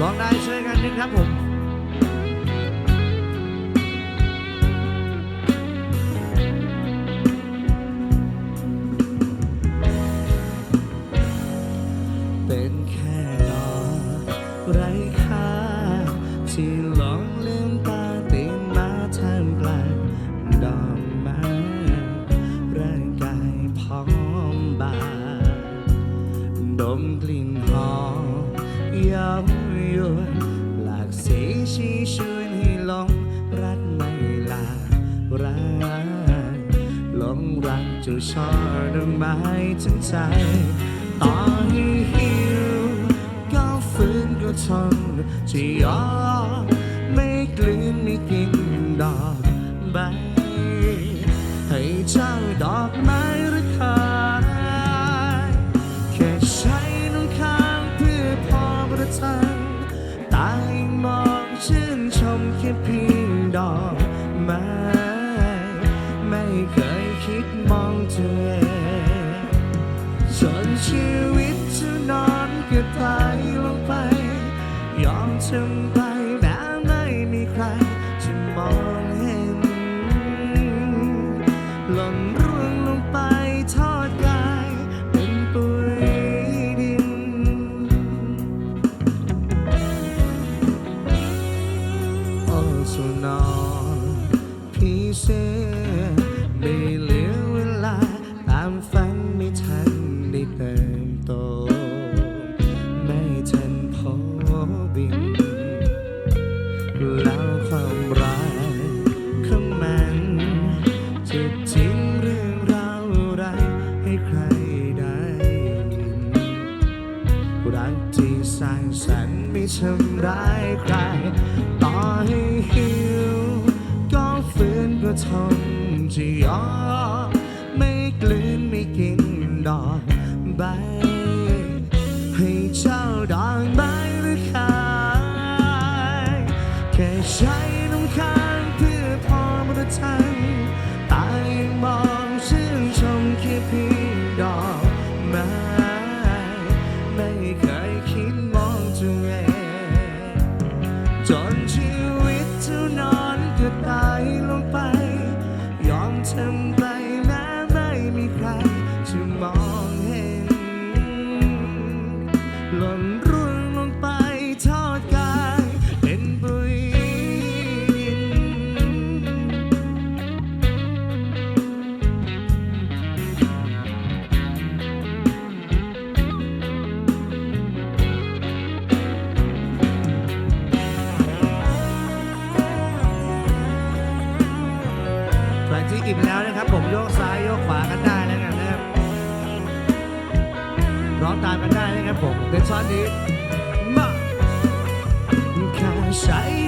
ลองได้ช่วยกันนะครับผมเป็นแค่หลอกไร้ค่าที่หลงลืมตาตื่นมาท่ามกลางดอกไม้ร่างกายพร้อมบานดมกลิ่นหอมย้าย วนหลากสีชี้ชวนให้หลงรักไม่ลารักหลงรักจ้าช่อดอกไม้ทั้งใจต่อให้หิวก็ฝืนก็ทนจะยอมไม่กลืนไม่กินดอกใบให้เจ้าดอกไม้ ชมแค่เพียงดอกไม้ไม่เคยคิดมองเธอจนชีวิตจะนอนก็ตา ความรักของมันจะทิ้งเรื่องราวอะไรให้ใครได้ยินรักที่สร้างสรรค์ไม่ทำร้ายใคร ต่อให้หิว ก็ฝืนก็ทนจะยอมไม่กลืนไม่กินดอกใบ พ ที่อิ่มแล้วนะครับ ผมโยกซ้ายโยกขวากันได้แล้วกันนะครับร้องตามกันได้นะครับผมเป็นช้อนนี้มาแค่ใช้